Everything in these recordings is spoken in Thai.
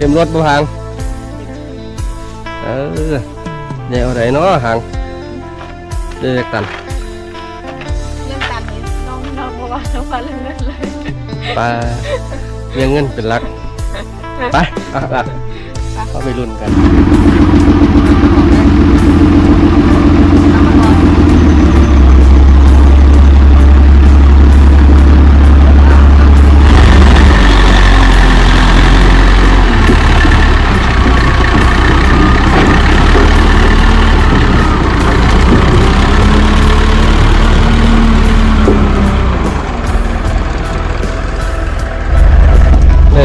เต็มรถบ่หางเออเดี๋ยวเอาไหนเนาะหางเด็กตันเรื่องการนี้น้องน้องบอกว่าน้องว่าเรื่องเงินเลยปลาเลี้ยงเงินเป็นหลักไปอะอะเข้าไปรุ่นกัน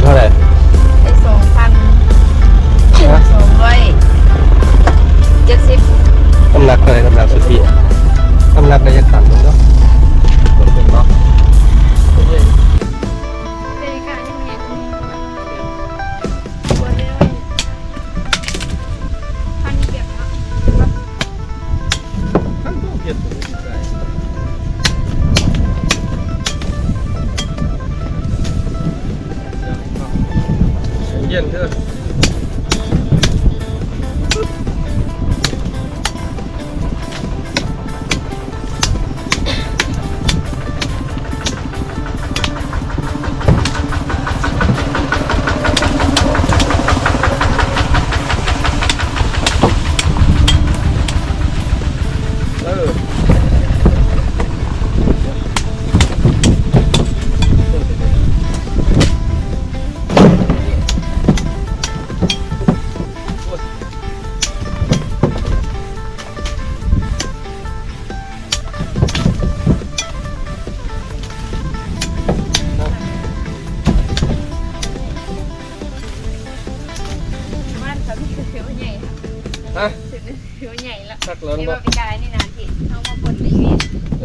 เท่าไหร่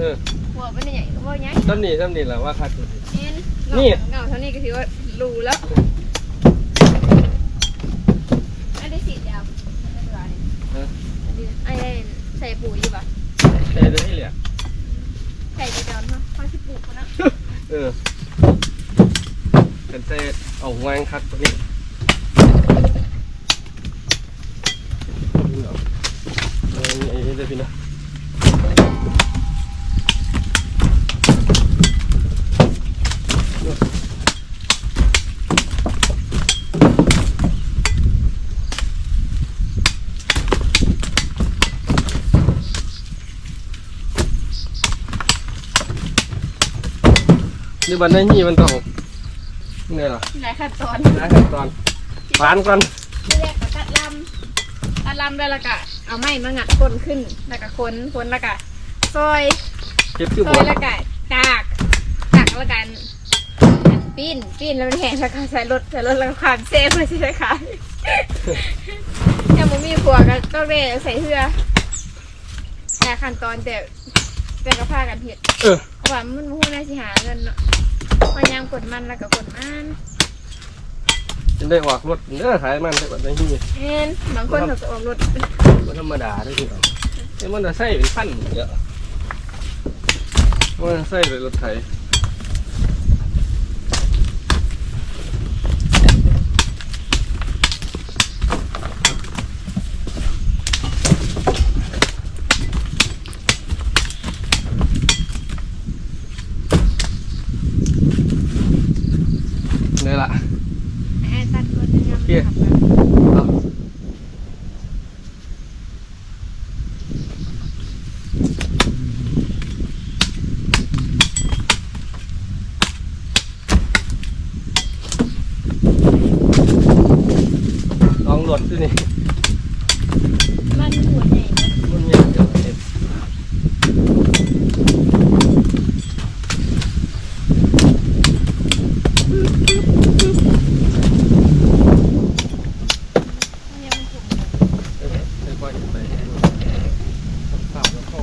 ออหัวมันใหญ่ก็ว่าใหญ่ซ้ำนี่ซ้ำนี่แหละว่าคักสุดเอ็นนี่เงาเท่านี้ก็ถือว่ารูแล้วอันนี้สีดำอันนี้ตัวนี้ฮะอันนี้ไอ้ใส่ปุ๋ยอยู่ปะใช่เลยนี่แหละใส่จะดำเนาะเขาสิปลูกเขานะเออเป็นเศษเอาวางคัดตัวนี้เออนี่ไอ้นี่เลยพี่นะ นี่บันไดนี่มันต้องเนี่ยเหรอหลายขั้นตอนนะขั้นตอนฟานก่อนที่แรกก็ตัดลำตัดลำได้แล้วก็เอาไม้มางัดก้นขึ้นแล้วก็ค้นค้นแล้วก็ซอยเก็บชื่อซบอยทแล้วก็ตากตากแล้วกันปิ้นปิ้นแล้วมันแห้งแล้วก็ใส่รถใส่รถแล้วก็ความเซฟเพื่อที่จะขายยังไม่มีผัวก็ต้องได้ใส่เสื้อแต่ขั้นตอนแต่ แต่ก็พากันเห็ดเออ เพราะว่ามันมู้น่าสิหาเงินเนาะพยายามกดมันแล้วก็กดมันจะได้ออกรถเนื้อขายมันได้บันไดนี่เอ็นบางคนเขาจะออกรถมันธรรมดาได้ที่เราไอ้มันจะใส่เป็นพันเยอะมันใส่เป็นรถไถ นี่ละ ไอ้ตัดรถยังไง เหี้ย เอา ลองหลดสินี่มันหัวใหญ่นะ มันมีเดี๋ยวเห็น มันยังมันถูก เออไปปล่อยไปเปล่าแล้วเข้า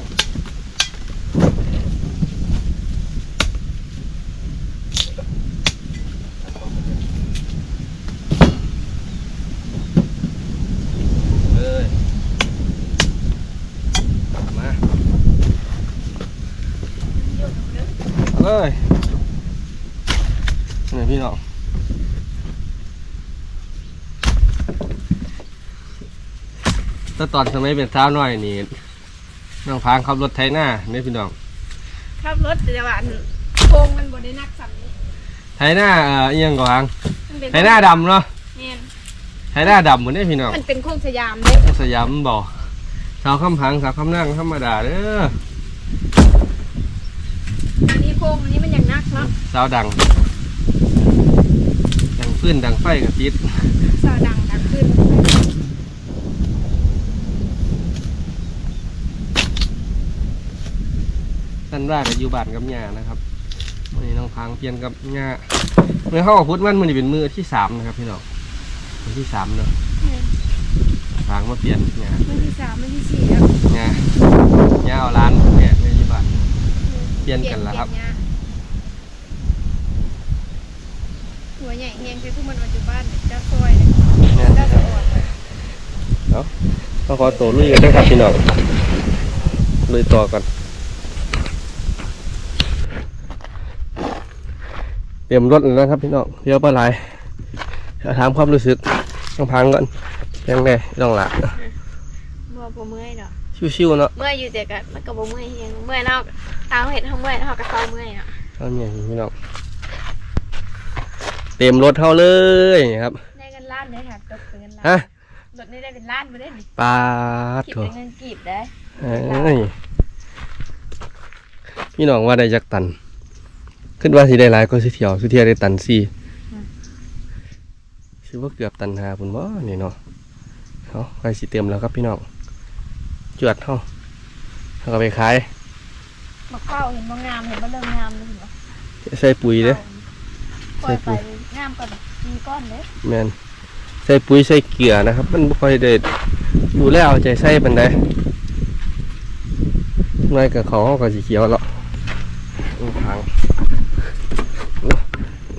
เลย ถ้าตอนสมัยเป็นสาวน้อยนี่น้องพางขับรถไถหน้าเนี่ยพี่น้องขับรถแต่ว่าอันโค้งมันบ่ได้นักสั่นนี่ไถหน้าเอ่อเอียงกว่าหางมันเป็นไถหน้าดำเนาะแม่นไถหน้าดำเหมือนได้พี่น้องมันเป็นโค้งสยามเด้สยามบ่สาวคำพังสาวคำนั่งธรรมดาเด้ออันนี้โค้งอันนี้มันอย่างนักเนาะสาวดัง ดังพื้นดังไฟกับติดสาวดัง ดังขึ้นท่านว่ากับอยู่บ้านกับย่านะครับวันนี้น้องพังเปลี่ยนกับย่าเมื่อเข้ากับพุทธมันมันนี่เป็นมือที่สามนะครับพี่น้องมือที่สามเนาะแม่นพังมาเปลี่ยนย่าวันที่สามวันที่สี่แล้วย่าย่าเอาร้านแกะไม่อยู่บ้านเปลี่ยนกันแล้วครับเปลี่ยนหัวใหญ่เฮียงคือทุกมันปัจจุบันเจ้าซอยเลยเนี่ยเจ้าสะอดเลยก็ขอตัวลุยกันด้วยครับพี่น้องลุยต่อกัน เตรียมรถแล้วนะครับพี่น้องเดี๋ยวปลาไหลจะถามความรู้สึกต้องพังก่อนยังไงต้องละบ่บ่เมื่อยเนาะชิวๆเนาะเมื่อยอยู่แต่ก็มันก็บ่เมื่อยเฮียงเมื่อยเนาะเอาเห็ดเฮาเมื่อยเฮาก็เซาเมื่อยเนาะเอาเนี่ยพี่น้องเตรียมรถเท่าเลยครับได้เงินล้านได้ค่ะตกเป็นเงินล้านฮะรถนี่ได้เป็นล้านบ่ได้นี่ปลาคิดถั่วเป็นเงินกีบได้เอ้ยพี่น้องว่าได้จักตัน ขึ้นว่าสิได้หลายก็สิเที่ยวสิเที่ยวได้ตันสี่ชื่อว่าเกือบตันหาพุ่นบ่นี่เนาะเอาไปสิเต็มแล้วครับพี่น้องจวดเฮาเอาก็ไปขายบักเข้าเห็นบ่งามเห็นบ่เริ่มงามเลยเห็นบ่ใส่ปุ๋ยเด้อปล่อยไปงามกว่ามีก้อนเด้แม่นใส่ปุ๋ยใส่เกลือนะครับ มันบ่ค่อยได้ดูแลเอาใจใส่ปานใดน้อยกับเขาเขาก็สิเขียวแล้วอู้พังอู้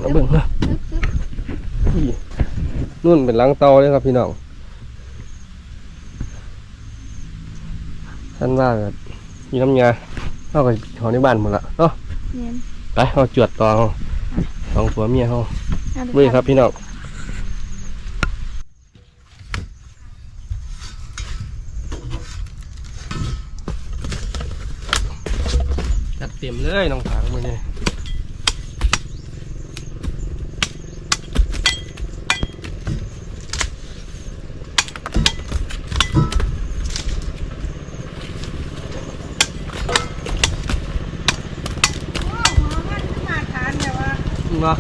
เอาเบิ่งเนาะซึบซึบอุ้ยนู่นเป็นหลังเตาเลยครับพี่น้องท่านว่าแบบมีน้ำยาเข้ากับเขาในบ้านหมดละเนาะเนี่ยไปเอาจวดต่อเอาสองผัวเมียเขาเอาดูลุยครับพี่น้องจัดเต็มเลยน้องผางมือนี่เนาะ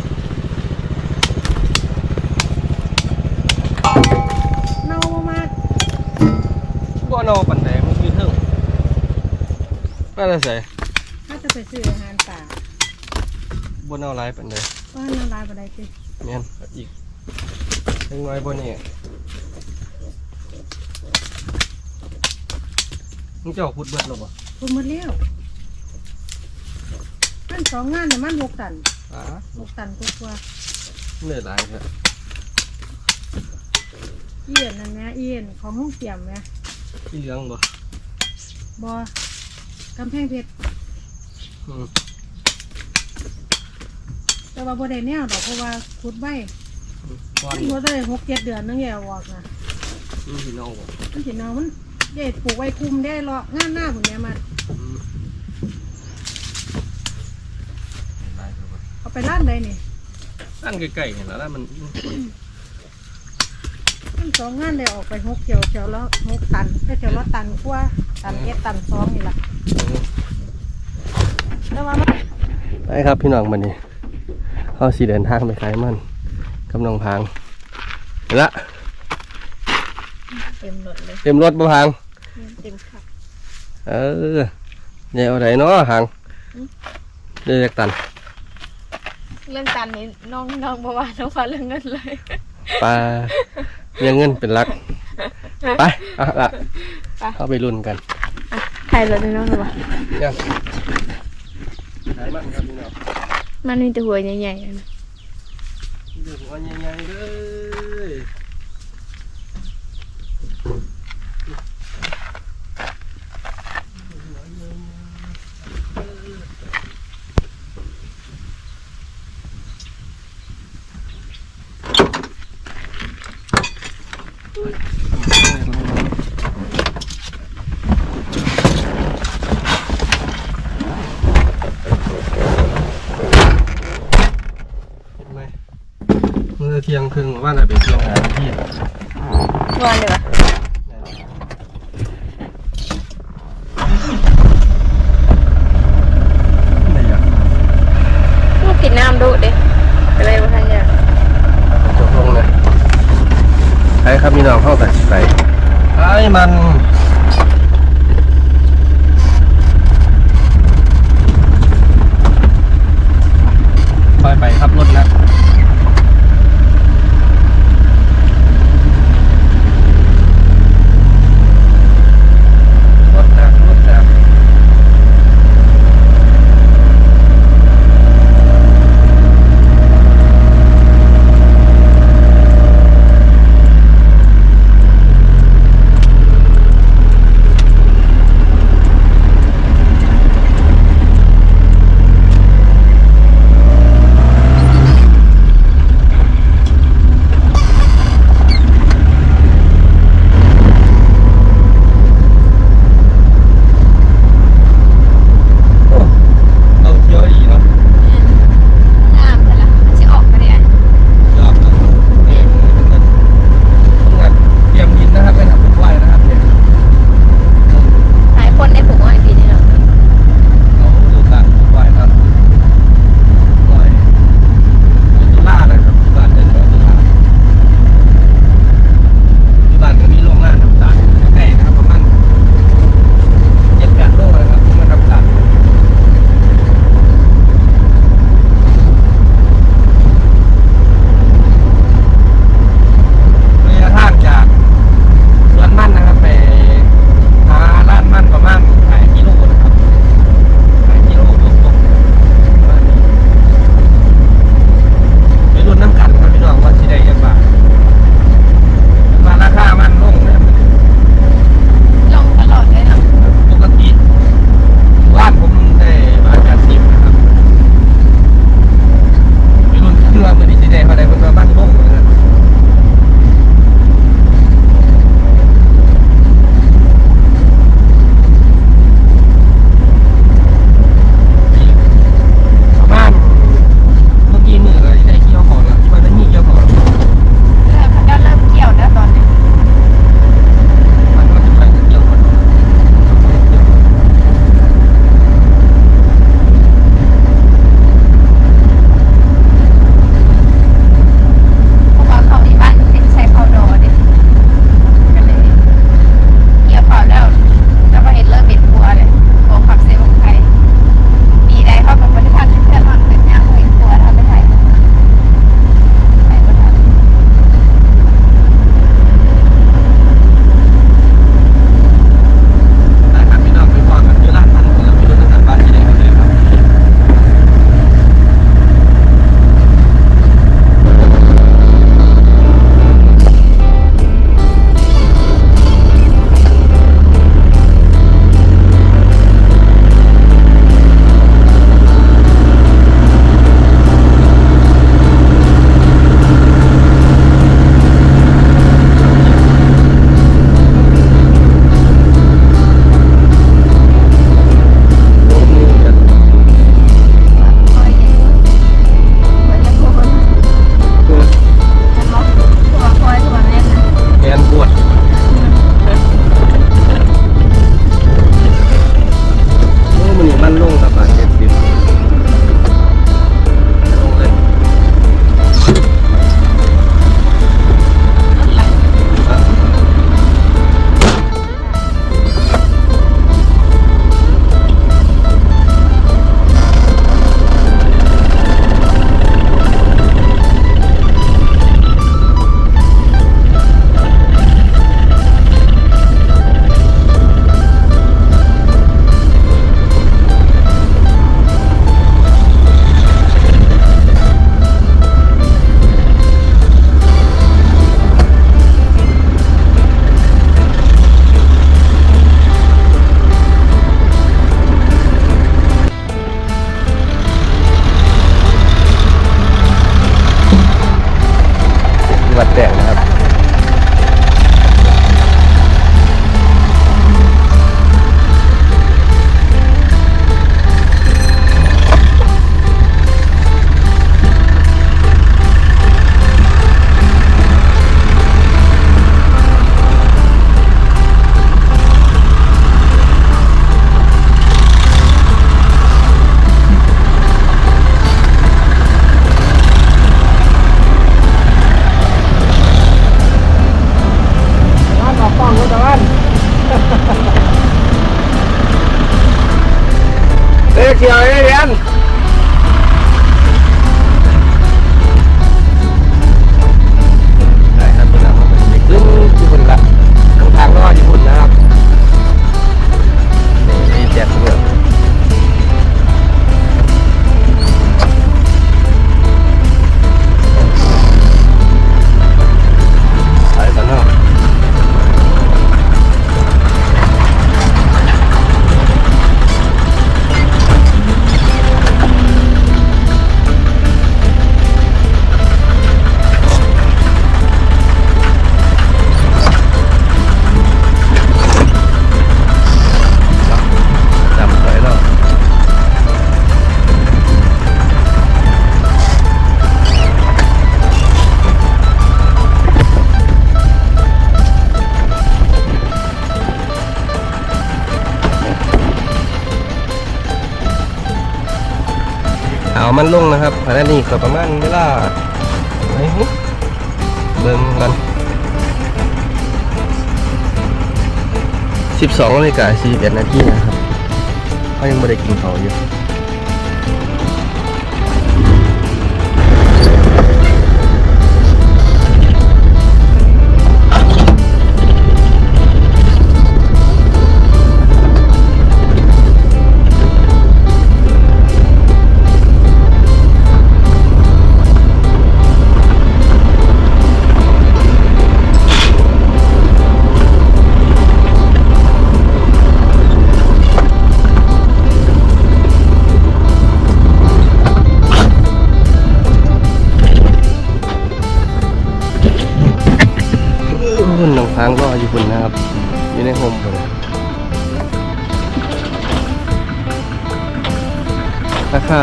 เน่ามากบ่เนอปันใดมันมีเทิงน่าจะใส่ถ้าจะไปซื้ออาหารป่าบ่เนอหลายปันใดก็น่ารักอะไรคือแม่นอีกเล็กน้อยบ่นี่มึงเจ้าขุดเบิดหรอบ่พูดหมดแล้วมันสองงานแต่มันหกตัน อ่าหกตันกว่าเหนื่อยหลายครับๆเอียนนั่นนะเอียนของห้องเตรียมนะที่เหลืองบ่บอกำแพงเพชรอืมแต่ว่าบ่ได้แนวดอกเพราะว่าขุดไว้ก้อนมันบ่ได้หกเจ็ดเดือนนึงแย่ออกนะอืมพี่น้องบ่มันสิเนามันเด็ดปลูกไว้คุมได้รองานหน้าผมเนี่ยมัน อืมหลายครับบ่ เอาไป ร้านใดนี่อันใกล้ๆเห็นแล้วนะมันมันสองงานเลยออกไปหกเกี่ยวเกี่ยวแล้วหกตันแค่เกี่ยวละตันกว่าตันเอ็ดตันสองนี่ล่ะแล้วว่ามันไปครับพี่น้องมันนี่เขาสีเดินทางไปขายมันกำลังพางเห็นละเต็มรถเลยเต็มรถบ่พางเต็มขับเออใหญ่เอาไหนเนาะหางอืมเรียกตัน เรื่องตันนี้น้องน้องบ่ว่าน้องฟ้าเรื่องเงินเลย ปลาเลี้ยงเงินเป็นหลัก ไปเอาละไป เข้าไปรุ่นกันใครรถน้องหรือเปล่ายังขายมันครับพี่น้องมันมีแต่หัวใหญ่ๆนะ ดูหัวใหญ่ๆเลย เมื่อเที่ยงครึ่งว่าน่ะไปเที่ยงหาที่ว่าเลยวะ มันลงนะครับภายในนี้ก็ประมาณเวลาเฮ้ยเบิ่งกัน12นาฬิกา41นาทีนะครับเขายังไม่ได้กินข้าวอยู่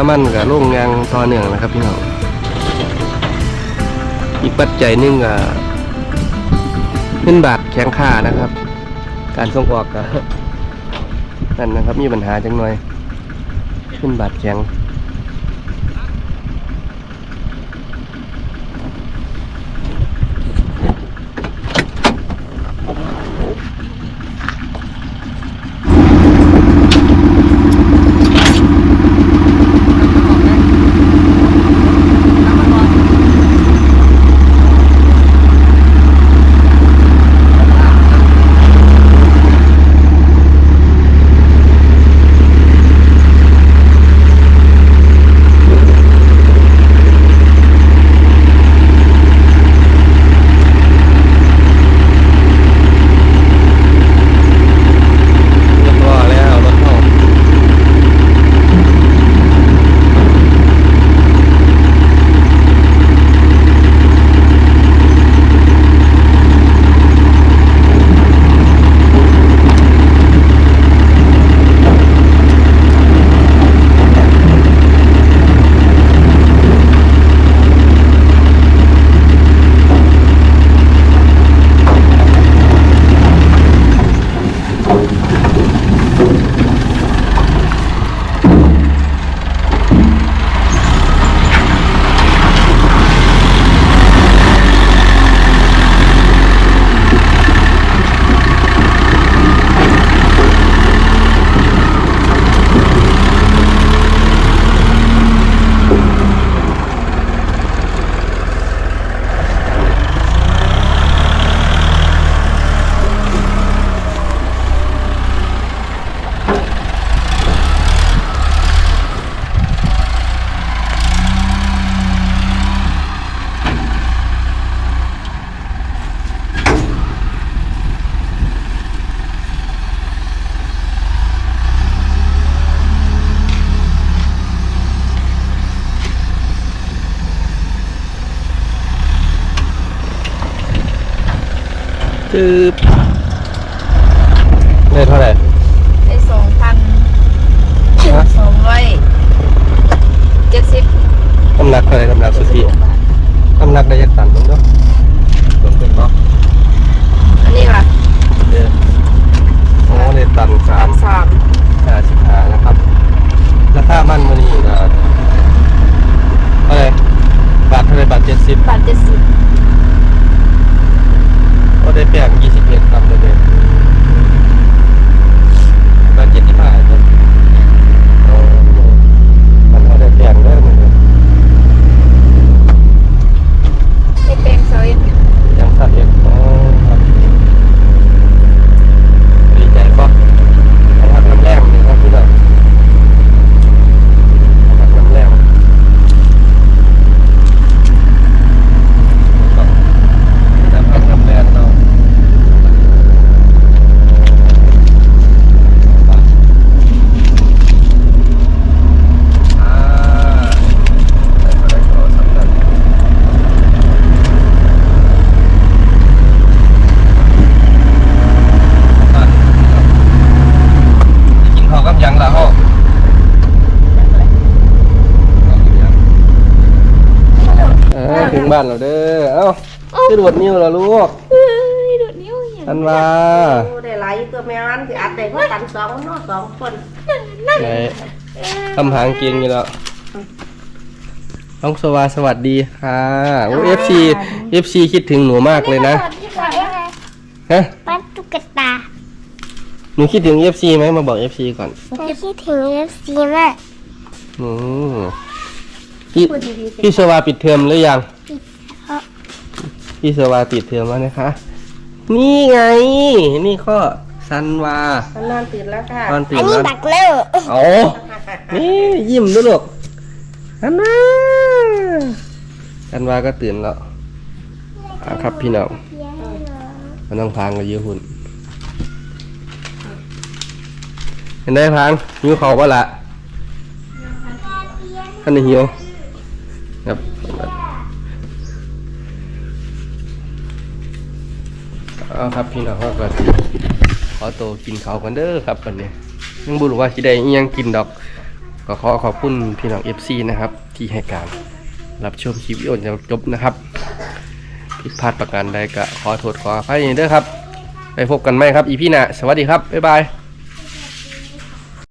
มันกับโรงยางต่อเนื่องนะครับพี่น้องอีกปัจจัยหนึ่งกับเงินบาทแข็งค่านะครับ การส่งออกกับนั่นนะครับมีปัญหาจังหน่อยขึ้นบาทแข็ง จืบได้เท่าไหร่ได้สองพันฮะสองร้อยเจ็ดสิบน้ำหนักเท่าไหร่น้ำหนักสุทธิน้ำหนักได้ยักตันมั้งเนาะส่วนเป็นเนาะอันนี้ล่ะเดี๋ยวโอ้ได้ตันสาพัมนสามห้าสิบห้านะครับราคามันมันนี่ก็เท่าไหร่บาทเท่าไหร่บาทเจ็ดสิบบาทเจ็ดสิบ ก็ได้แป้งยี่สิบเอ็ดครับเลยมาเจ็ดที่ผ่าครับโอ้มันก็ได้แปลกได้เหมือนกัน ได้แปลงเซอย ยังสัตว์เอ็ดอ๋อครับดีใจปะเอาผักน้ำแรงนี่ครับพี่น้องเอาผักน้ำแรงครับแต่ผักน้ำแรงเนาะ อ่าได้ก็ได้ก็สำเร็จอะกินข้าวกับหยังล่ะฮะเออถึง บ้านเราเด้อ เอ้าคือดวดนิ้วแล้วลูกเฮ้ยดูดนิ้วอย่างอันว่าโอ้ได้หลายอยู่ตัวแม่มันสิอัดได้เพราะกันสองเนาะสองคนไหนทำหางเกียงอยู่แล้วน้องสวาสวัสดีค่ะโอ้เอฟซีเอฟซีคิดถึงหนูมากเลยนะ ฮะปั้นตุ๊กตา หนูคิดถึงเอฟซีไหมมาบอกเอฟซีก่อนหนูคิดถึงเอฟซีมากอืมพี่พี่สวาปิดเทอมหรือยังพี่สวาปิดเทอมแล้วนะคะ นี่ไง นี่ข้อซันวามันนอนตื่นแล้วค่ะตอนตื่อันนนี้แล้วบักเลอร์เอานี่ยิ้มด้วยลูกอันน่าซันวาก็ตื่นแล้วอะครับพี่น้องมันต้องพางกับยื้อหุ่นเห็นได้พังหิวเขาปะละท่านได้หิว เอาครับพี่น้องก็ขอตัวกินเขาวกันเด้อครับวันนี้ยังบุรุว่าสิได้ยังกินดอก ก็ขอขอบคุณพี่น้องเอฟซีนะครับ ที่ให้การรับชมคลิปวิดีโอจนจบนะครับผิดพลาดประการใดก็ขอโทษขออภัยเด้อครับ ไปพบกันไหมครับอีพี่หนะสวัสดีครับบ๊ายบาย